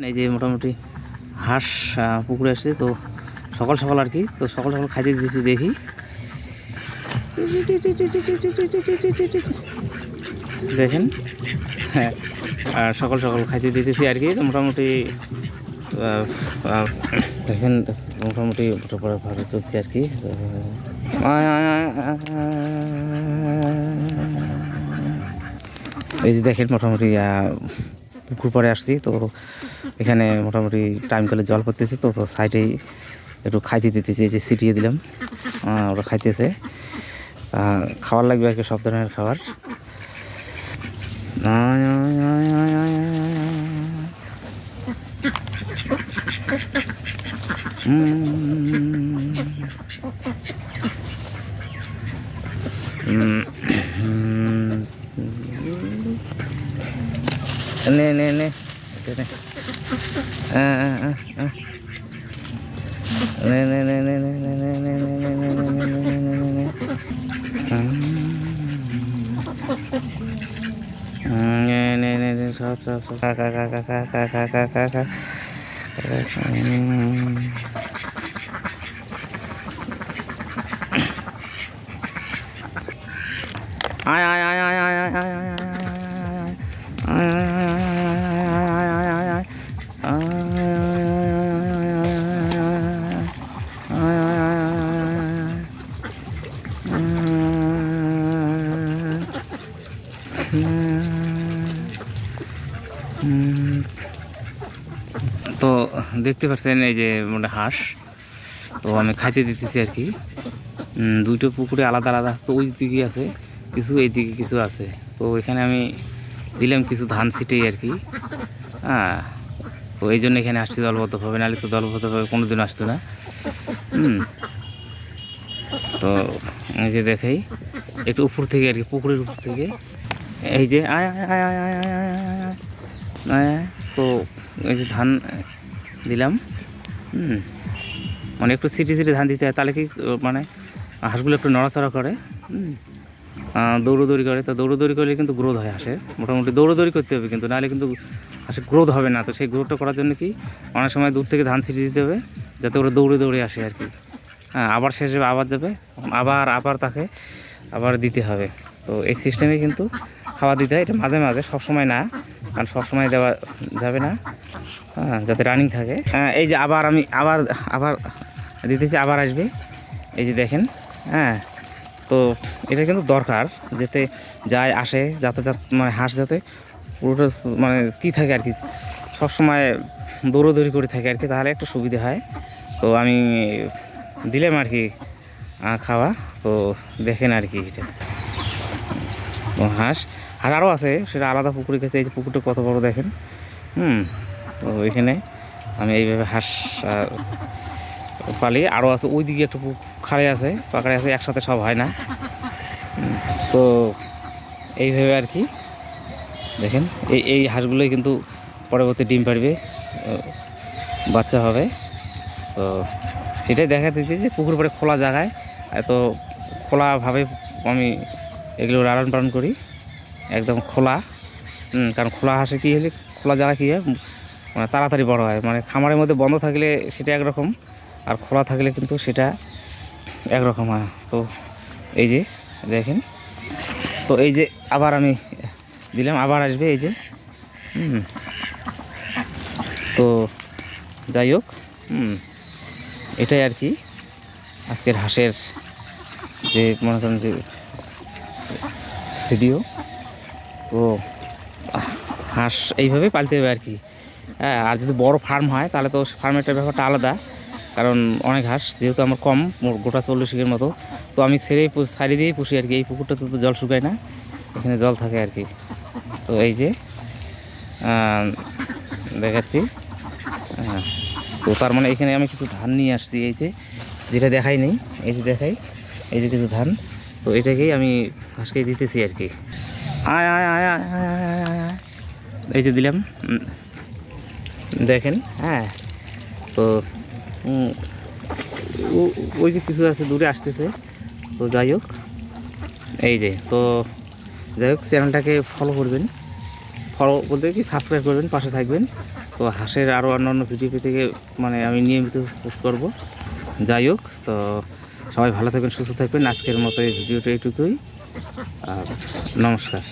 এই যে মোটামুটি হাঁস পুকুরে আসছে তো সকাল সকাল আর কি তো সকাল সকাল খাইতে দিয়েছি দেখি দেখেন হ্যাঁ আর সকাল সকাল খাইতে দিতেছি আর কি মোটামুটি দেখেন মোটামুটি ভালো চলছে আর কি এই যে দেখেন মোটামুটি পুকুর পরে আসছি তো এখানে মোটামুটি টাইম কলে জল পড়তেছে তো তো সাইডেই একটু খাইতে দিতেছি যে ছিটিয়ে দিলাম। ওরা খাইতেছে। খাবার লাগবে আর কি সব ধরনের খাবার। আয়, আয়, আয়, আয়, আয়, আয়, আয়, আয়। উম। উম, উম, নে নে নে এটা নে আহ, আহ, আহ, আহ। নে নে নে নে নে নে নে নে নে নে নে নে নে নে নে নে নে। উম, নে নে নে নে সব সব সব খা খা খা খা খা খা খা খা খা খা উম। আয় আয় আয় আয় তো দেখতে পাচ্ছেন এই যে মোটা হাঁস। তো আমি খাইতে দিতেছি আর কি। দুটো পুকুরে আলাদা আলাদা তো ওই দিকে আছে, কিছু এই দিকে, কিছু আছে। তো এখানে আমি দিলাম কিছু ধান ছিটেই আর কি। হ্যাঁ তো এই জন্য এখানে আসছি দলবদ্ধভাবে, নাহলে তো দলবদ্ধভাবে কোনো দিন আসতো না। হুম, তো এই যে দেখাই, একটু উপর থেকে আর কি, পুকুরের উপর থেকে। এই যে তো, এই যে ধান দিলাম। মানে একটু সিটি সিটি ধান দিতে হয়, তাহলে কি মানে হাঁসগুলো একটু নড়াচড়া করে? হুম। দৌড়োদৌড়ি করে। তো দৌড়োদৌড়ি করলে কিন্তু গ্রোথ হয় হাঁসের। মোটামুটি দৌড়োদৌড়ি করতে হবে কিন্তু, নাহলে কিন্তু হাঁসের গ্রোথ হবে না। তো সেই গ্রোথটা করার জন্য কি, অনেক সময় দূর থেকে ধান ছিটিয়ে দিতে হবে, যাতে ওরা দৌড়ে দৌড়ে আসে আর কি। হ্যাঁ আবার শেষে আবার দেবে, আবার আবার তাকে আবার দিতে হবে। তো এই সিস্টেমে কিন্তু খাওয়া দিতে হয়। এটা মাঝে মাঝে, সবসময় না। কারণ সবসময় দেওয়া যাবে না। হ্যাঁ যাতে রানিং থাকে। হ্যাঁ এই যে আবার আমি আবার আবার দিতেছি, আবার আসবে। এই যে দেখেন হ্যাঁ। তো এটা কিন্তু দরকার, যাতে যায়, আসে, যাতে যাতে মানে হাঁস যাতে পুরোটা মানে কী থাকে আর কি, সবসময় দৌড়োদৌড়ি করে থাকে আর কি, তাহলে একটু সুবিধা হয়। তো আমি দিলাম আর কি খাওয়া, তো দেখেন আর কি এটা। হাঁস। আর আরও আছে, সেটা আলাদা পুকুরে গেছে, এই যে পুকুরটা কত বড় দেখেন। হুম, তো এখানে আমি এইভাবে হাঁস পালি। আরও আছে ওই দিকে একটা খাড়ে আছে পাকাড়ে আছে, একসাথে সব হয় না। তো এইভাবে আর কি। দেখেন, এই এই হাঁসগুলোই কিন্তু পরবর্তী ডিম পাড়বে বাচ্চা হবে। তো সেটাই দেখা দিচ্ছে যে পুকুর পরে খোলা জায়গায় এত খোলাভাবে আমি এগুলো লালন পালন করি, একদম খোলা। কারণ খোলা হাঁসে কী হলে, খোলা যারা কী হয় মানে তাড়াতাড়ি বড় হয়। মানে খামারের মধ্যে বন্ধ থাকলে সেটা একরকম, আর খোলা থাকলে কিন্তু সেটা একরকম হয়। তো এই যে, দেখেন। তো এই যে আবার আমি দিলাম, আবার আসবে এই যে। তো যাই হোক এটাই আর কি। আজকের হাঁসের যে, মনে করেন যে ভিডিও ও হাঁস এইভাবে পালতে হবে আর কি। হ্যাঁ আর যদি বড় ফার্ম হয়, তাহলে তো ফার্মেরটার ব্যাপারটা আলাদা। কারণ অনেক হাঁস, যেহেতু আমার কম গোটা চল্লিশের মতো, তো আমি ছেড়েই সারি দিয়েই পুষি আর কি। এই পুকুরটাতে তো জল শুকায় না, এখানে জল থাকে আর কি। তো এই যে দেখাচ্ছি। তো তার মানে এখানে আমি কিছু ধান নিয়ে আসছি, এই যে। যেটা দেখাই নেই, এই যে দেখাই, এই যে কিছু ধান। তো এটাকেই আমি হাঁসকে দিতেছি আর কি। আয় আয় আয় আয় আয় আয় আয় আয়। এই যে দিলাম দেখেন হ্যাঁ। তো ওই যে কিছু আছে দূরে আসতেছে। তো যাই হোক, এই যে, তো যাই হোক, চ্যানেলটাকে ফলো করবেন। ফলো বলতে কি সাবস্ক্রাইব করবেন, পাশে থাকবেন। তো হাঁসের আরও অন্যান্য ভিডিও থেকে মানে আমি নিয়মিত পোস্ট করব। যাই হোক, তো সবাই ভালো থাকবেন, সুস্থ থাকবেন। আজকের মতো এই ভিডিওটা এইটুকুই। আর নমস্কার।